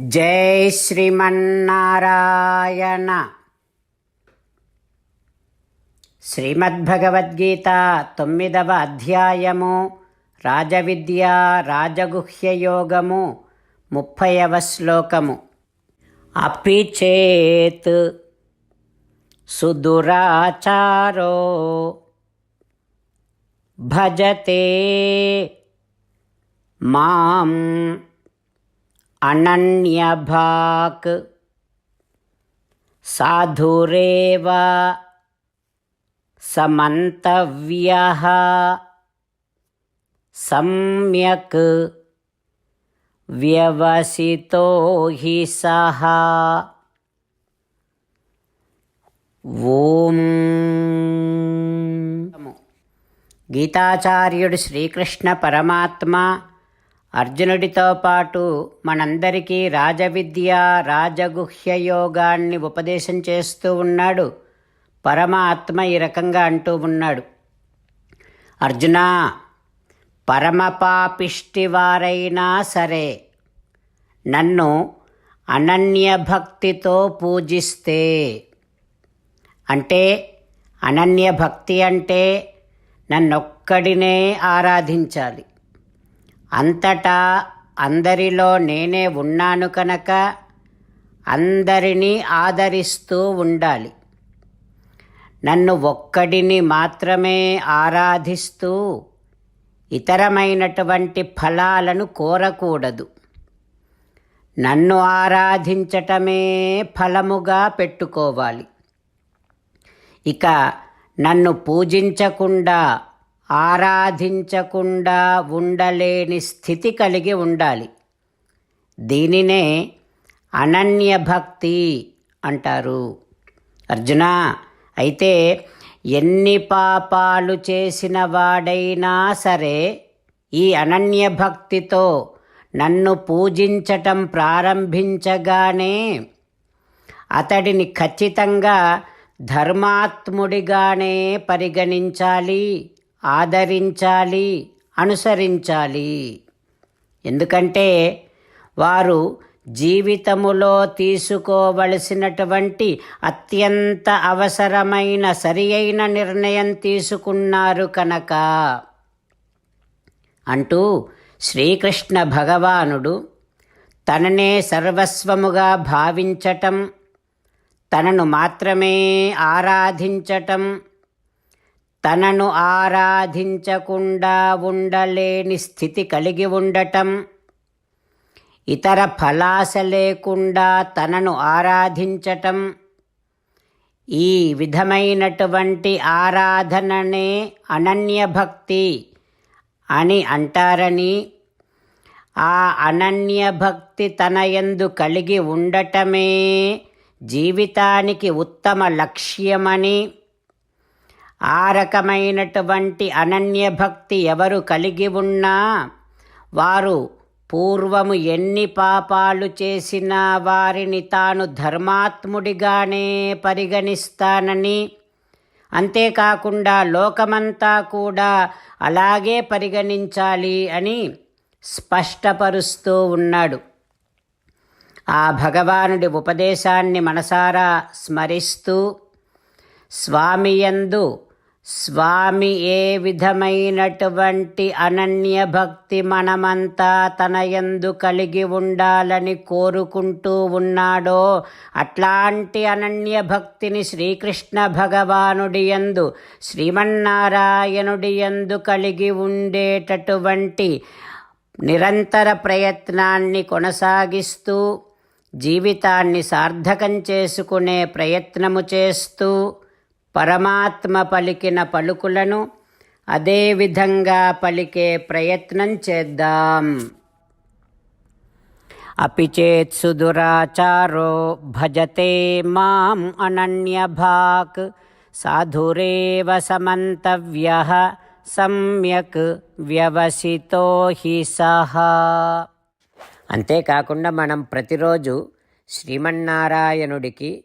జై శ్రీమన్నారాయణ. శ్రీమద్భగవద్గీత తొమ్మిదవ అధ్యాయము రాజవిద్య రాజగుహ్యయోగము ముప్పైవ శ్లోకము. అపి చేత్ సుదురాచారో భజతే మాం అనన్యభాక్ సాధురేవ సమంతవ్యః సమ్యక్ వ్యవసితో హి సహ. ఓం. గీతాచార్యుడు శ్రీకృష్ణ పరమాత్మ అర్జునుడితో పాటు మనందరికీ రాజవిద్య రాజగుహ్య యోగాన్ని ఉపదేశం చేస్తూ ఉన్నాడు. పరమాత్మ ఈ రకంగా అంటూ ఉన్నాడు. అర్జున పరమపాపిష్టి వారైనా సరే నన్ను అనన్య భక్తితో పూజిస్తే. అంటే అనన్య భక్తి అంటే నన్నొక్కడినే ఆరాధించాలి. అంతటా అందరిలో నేనే ఉన్నాను కనుక అందరినీ ఆదరిస్తూ ఉండాలి. నన్ను ఒక్కడిని మాత్రమే ఆరాధిస్తూ ఇతరమైనటువంటి ఫలాలను కోరకూడదు. నన్ను ఆరాధించటమే ఫలముగా పెట్టుకోవాలి. ఇక నన్ను పూజించకుండా ఆరాధించకుండా ఉండలేని స్థితి కలిగి ఉండాలి. దీనినే అనన్య భక్తి అంటారు. అర్జున అయితే ఎన్ని పాపాలు చేసిన వాడైనా సరే ఈ అనన్య భక్తితో నన్ను పూజించటం ప్రారంభించగానే అతడిని ఖచ్చితంగా ధర్మాత్ముడిగానే పరిగణించాలి. ఆదరించాలి అనుసరించాలి. ఎందుకంటే వారు జీవితములో తీసుకోవలసినటువంటి అత్యంత అవసరమైన సరి అయిన నిర్ణయం తీసుకున్నారు కనుక. అంటూ శ్రీకృష్ణ భగవానుడు తననే సర్వస్వముగా భావించటం తనను మాత్రమే ఆరాధించటం తనను ఆరాధించకుండా ఉండలేని స్థితి కలిగి ఉండటం ఇతర ఫలాస లేకుండా తనను ఆరాధించటం ఈ విధమైనటువంటి ఆరాధననే అనన్యభక్తి అని అంటారని ఆ అనన్యభక్తి తన యందు కలిగి ఉండటమే జీవితానికి ఉత్తమ లక్ష్యమని ఆ రకమైనటువంటి అనన్య భక్తి ఎవరు కలిగి ఉన్నా వారు పూర్వము ఎన్ని పాపాలు చేసినా వారిని తాను ధర్మాత్ముడిగానే పరిగణిస్తానని. అంతేకాకుండా లోకమంతా కూడా అలాగే పరిగణించాలి అని స్పష్టపరుస్తూ ఉన్నాడు. ఆ భగవానుడి ఉపదేశాన్ని మనసారా స్మరిస్తూ స్వామియందు స్వామి ఏ విధమైనటువంటి అనన్య భక్తి మనమంతా తనయందు కలిగి ఉండాలని కోరుకుంటూ ఉన్నాడో అట్లాంటి అనన్య భక్తిని శ్రీకృష్ణ భగవానుడి యందు శ్రీమన్నారాయణుడి యందు కలిగి ఉండేటటువంటి నిరంతర ప్రయత్నాన్ని కొనసాగిస్తూ జీవితాన్ని సార్థకం చేసుకునే ప్రయత్నము చేస్తూ పరమాత్మ పలికిన పలుకులను అదేవిధంగా పలికే ప్రయత్నం చేద్దాం. అపి చేత్సు దురాచారో భజతే మాం అనన్యభాక్ సాధురేవ సమంతవ్య సమ్యక్ వ్యవసితో హి సహా. అంతేకాకుండా మనం ప్రతిరోజు శ్రీమన్నారాయణుడికి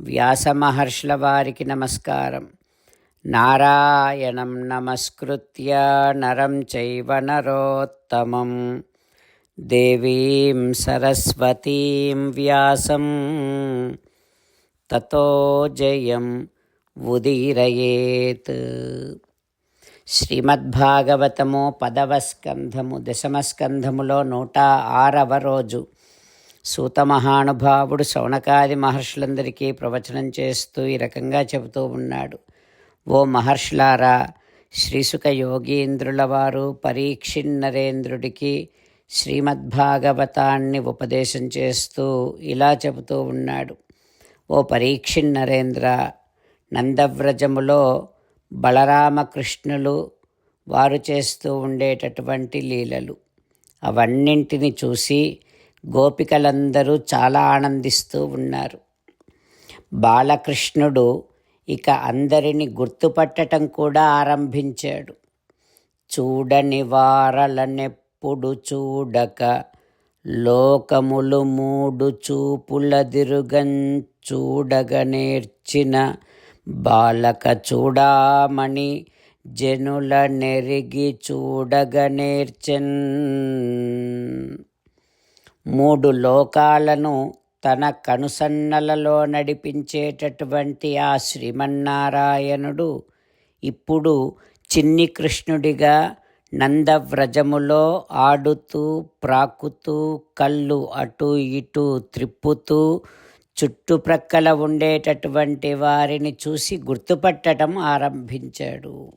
వ్యాసమహర్షుల వారికి నమస్కారం. నారాయణం నమస్కృత్య నరం చైవ నరోత్తమం. దేవీం సరస్వతీం వ్యాసం. తతో జయం ఉదీరయేత్. శ్రీమద్భాగవతము పదవ స్కంధము దశమ స్కంధములో నూట ఆరవ రోజు. సూత మహానుభావుడు శౌనకాది మహర్షులందరికీ ప్రవచనం చేస్తూ ఈ రకంగా చెబుతూ ఉన్నాడు. ఓ మహర్షులారా శ్రీసుక యోగీంద్రుల వారు పరీక్షిన్నరేంద్రుడికి శ్రీమద్భాగవతాన్ని ఉపదేశం చేస్తూ ఇలా చెబుతూ ఉన్నాడు. ఓ పరీక్షిన్ నరేంద్ర నందవ్రజములో బలరామకృష్ణులు వారు చేస్తూ ఉండేటటువంటి లీలలు. అవన్నింటిని చూసి గోపికలందరూ చాలా ఆనందిస్తూ ఉన్నారు. బాలకృష్ణుడు ఇక అందరిని గుర్తుపట్టటం కూడా ఆరంభించాడు. చూడని వారలనెప్పుడు చూడక లోకములు మూడు చూపులదిరుగం చూడగ నేర్చిన బాలక చూడామణి జనుల నెరిగి చూడగ నేర్చెన్. మూడు లోకాలను తన కనుసన్నలలో నడిపించేటటువంటి ఆ శ్రీమన్నారాయణుడు ఇప్పుడు చిన్ని కృష్ణుడిగా నందవ్రజములో ఆడుతూ ప్రాకుతూ కళ్ళు అటు ఇటు త్రిప్పుతూ చుట్టుప్రక్కల ఉండేటటువంటి వారిని చూసి గుర్తుపట్టడం ఆరంభించాడు.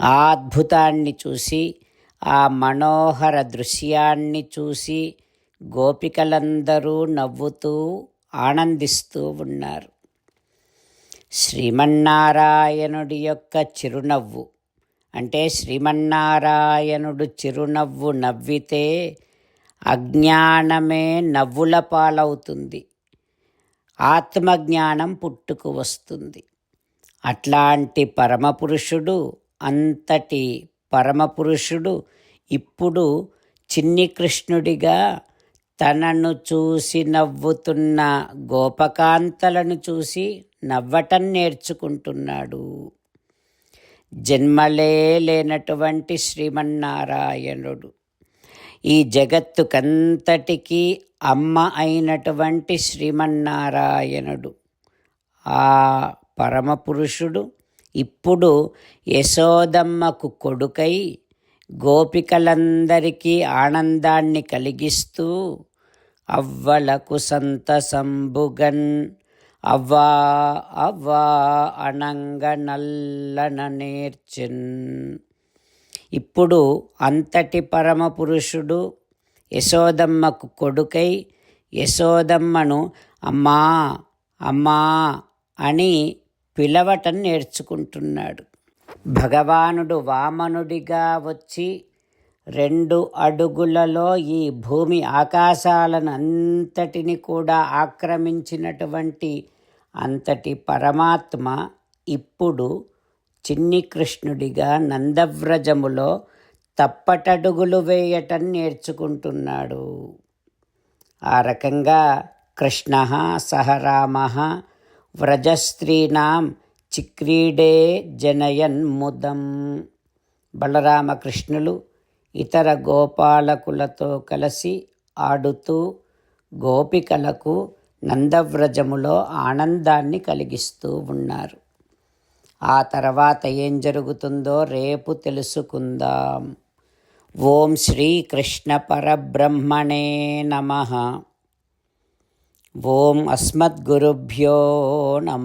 ఆ అద్భుతాన్ని చూసి ఆ మనోహర దృశ్యాన్ని చూసి గోపికలందరూ నవ్వుతూ ఆనందిస్తూ ఉన్నారు. శ్రీమన్నారాయణుడి యొక్క చిరునవ్వు. అంటే శ్రీమన్నారాయణుడు చిరునవ్వు నవ్వితే అజ్ఞానమే నవ్వుల పాలవుతుంది. ఆత్మజ్ఞానం పుట్టుకు వస్తుంది. అట్లాంటి పరమపురుషుడు అంతటి పరమపురుషుడు ఇప్పుడు చిన్ని కృష్ణుడిగా తనను చూసి నవ్వుతున్న గోపకాంతలను చూసి నవ్వటం నేర్చుకుంటున్నాడు. జన్మలే లేనటువంటి శ్రీమన్నారాయణుడు. ఈ జగత్తుకంతటికీ అమ్మ అయినటువంటి శ్రీమన్నారాయణుడు. ఆ పరమపురుషుడు ఇప్పుడు యశోదమ్మకు కొడుకై గోపికలందరికీ ఆనందాన్ని కలిగిస్తూ అవ్వలకు సంతసంబుగన్. అవ్వా అవ్వా అనంగ నల్లన నేర్చిన్. ఇప్పుడు అంతటి పరమపురుషుడు యశోదమ్మకు కొడుకై యశోదమ్మను అమ్మా అమ్మా అని పిలవటం నేర్చుకుంటున్నాడు. భగవానుడు వామనుడిగా వచ్చి రెండు అడుగులలో ఈ భూమి ఆకాశాలను అంతటిని కూడా ఆక్రమించినటువంటి అంతటి పరమాత్మ ఇప్పుడు చిన్ని కృష్ణుడిగా నందవ్రజములో తప్పటడుగులు వేయటం నేర్చుకుంటున్నాడు. ఆ రకంగా కృష్ణ సహరామ వ్రజస్త్రీనాం చిక్రీడే జనయన్ముదం. బలరామకృష్ణులు ఇతర గోపాలకులతో కలిసి ఆడుతూ గోపికలకు నందవ్రజములో ఆనందాన్ని కలిగిస్తూ ఉన్నారు. ఆ తర్వాత ఏం జరుగుతుందో రేపు తెలుసుకుందాం. ఓం శ్రీకృష్ణ పరబ్రహ్మణే నమ. ఓం అస్మద్గురుభ్యో నమ.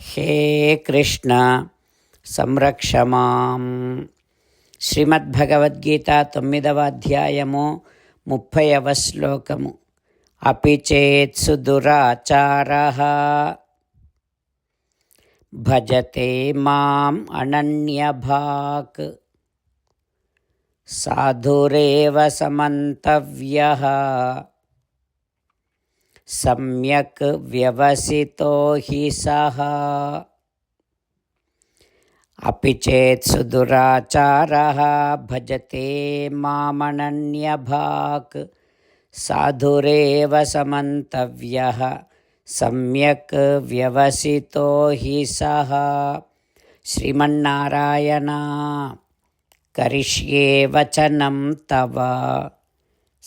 హే కృష్ణ సంరక్షమాం శ్రీమద్భగవద్గీత తొమ్మిదవ అధ్యాయము ముప్పైవ శ్లోకము. అపి చేత్సు దురాచార భజతే మాం అనన్యభాక్. సాధురేవ సమంతవ్య. सम्यक् व्यवसितो हि सः। अपि चेत् सुदुराचारः भजते मामनन्यभाक्। साधुरेव समन्तव्यः। सम्यक् व्यवसितो हि सः। करिष्ये वचनं तव।